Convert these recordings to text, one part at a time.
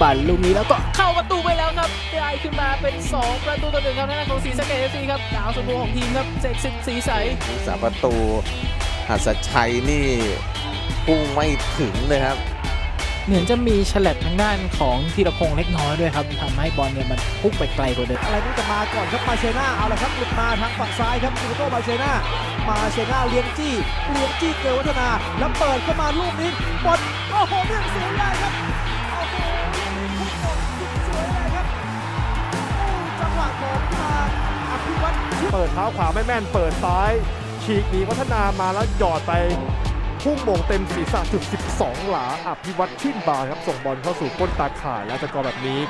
ปั่นลูกนี้แล้วก็เข้าประตูไปแล้วครับได้ขึ้นมาเป็น 2 ประตูต่อหนึ่งครับทางด้านของศรีสะเกดเอฟซีครับดาวสมบูรณ์ของทีมครับเสกสิทธิ์ศรีใสผู้สาประตูหัสชัยนี่พุ่งไม่ถึงเลยครับ เหมือนจะมีฉลับทางด้านของธีรพงษ์เล็กน้อยด้วยครับทำให้บอลเนี่ยมันพุ่งไปไกลกว่าเดิมอะไรนี่จะมาก่อนครับมาเชน่าเอาละครับหลุดมาทางฝั่งซ้ายครับซิโกโตมาเชน่ามาเชน่าเลี้ยงจี้เลี้ยงจี้เกลวัฒนา แล้วเปิดเข้ามาลูกนี้บอลโอ้โหเรื่องสวยเลยครับโอ้โหลูกนี้พุ่งบอลสุดสวยเลยครับ โอ้จังหวะของทางอภิวัตรเปิดเท้าขวาไม่แม่นเปิดซ้ายฉีกหนีพัฒนามาแล้วหยอดไปพุ่งโมงเต็มศีรษะจุด 12 หลาอภิวัตชื่นบานครับ ส่งบอลเข้าสู่ก้นตาข่ายและสกอร์แบบนี้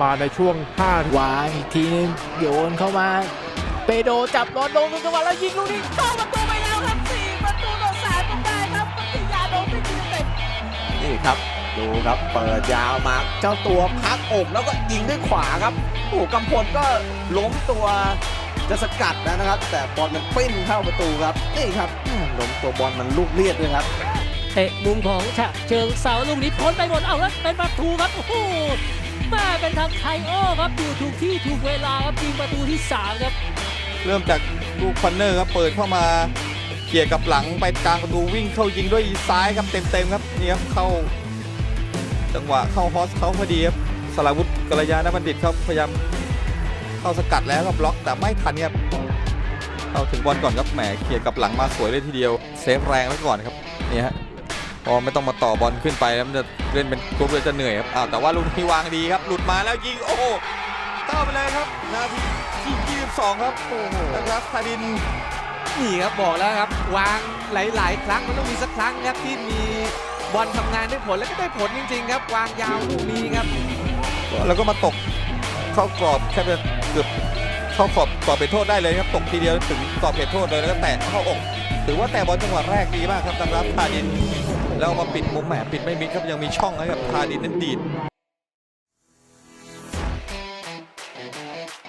มาในช่วง5วางอีกทีนึงโยนเข้ามา เปโดจับบอลลงตรงจังหวะแล้วยิงลูกนี้เข้าประตูไปแล้วครับสี่ประตูต่อสามต้องได้ครับปฏิญาโดนเป็นทีเต็มนี่ครับ ดูครับเปิดยาวมาเจ้าตัวพักอกแล้วก็ยิงด้วยขวาครับโอ้โหกำพลก็ล้มตัวจะสกัดแล้วนะครับ แต่บอลมันปิ้นเข้าประตูครับนี่ครับอืมล้มตัวบอลมันลูกเลียดด้วยครับเตะมุมของฉะเชิงเสาลูกนี้พ้นไปหมดเอาแล้วเป็นประตูครับโอ้โหแม่เป็นทางไทโอครับอยู่ถูกที่ถูกเวลาครับยิงประตูที่3ครับเริ่มจากลูกคอนเนอร์ครับเปิดเข้ามาเขี่ยกับหลังไปกลางประตูวิ่งเข้ายิงด้วยซ้ายครับเต็มๆครับนี่ครับเข้า จังหวะเข้าฮอสเขาพอดีครับสราวุธกัลยาณบัณฑิตครับพยายามเข้าสกัดแล้วครับบล็อกแต่ไม่ทันครับเข้าถึงบอลก่อนครับแหมเขี่ยกับหลังมาสวยเลยทีเดียวเซฟแรงไว้ก่อนครับนี่ฮะพอไม่ต้องมาต่อบอลขึ้นไปแล้วมันจะเล่นเป็นกรุ๊ปเลยจะเหนื่อยครับอ้าวแต่ว่าลูกนี้วางดีครับ หลุดมาแล้วยิงโอ้โหเข้าไปเลยครับนาทีที่ 22 ครับโอ้โหนะครับคาดินนี่ครับบอกแล้วครับ วางหลาย ๆ ครั้งมันต้องมีสักครั้งครับที่มี บอลทำงานได้ผลแล้วก็ได้ผลจริง ๆ ครับวางยาวลูกนี้ครับ แล้วก็มาตกเข้ากรอบแค่จะเกือบเข้ากรอบกรอบเป็นโทษได้เลยครับตกทีเดียวถึงกรอบเป็นโทษเลยแล้วก็แตะเข้าอกถือว่าแตะบอลจังหวะแรกดีมากครับทางรับทาดิน แล้วมาปิดมุมแหมปิดไม่มิดครับยังมีช่องให้กับทาดินนั้นดีด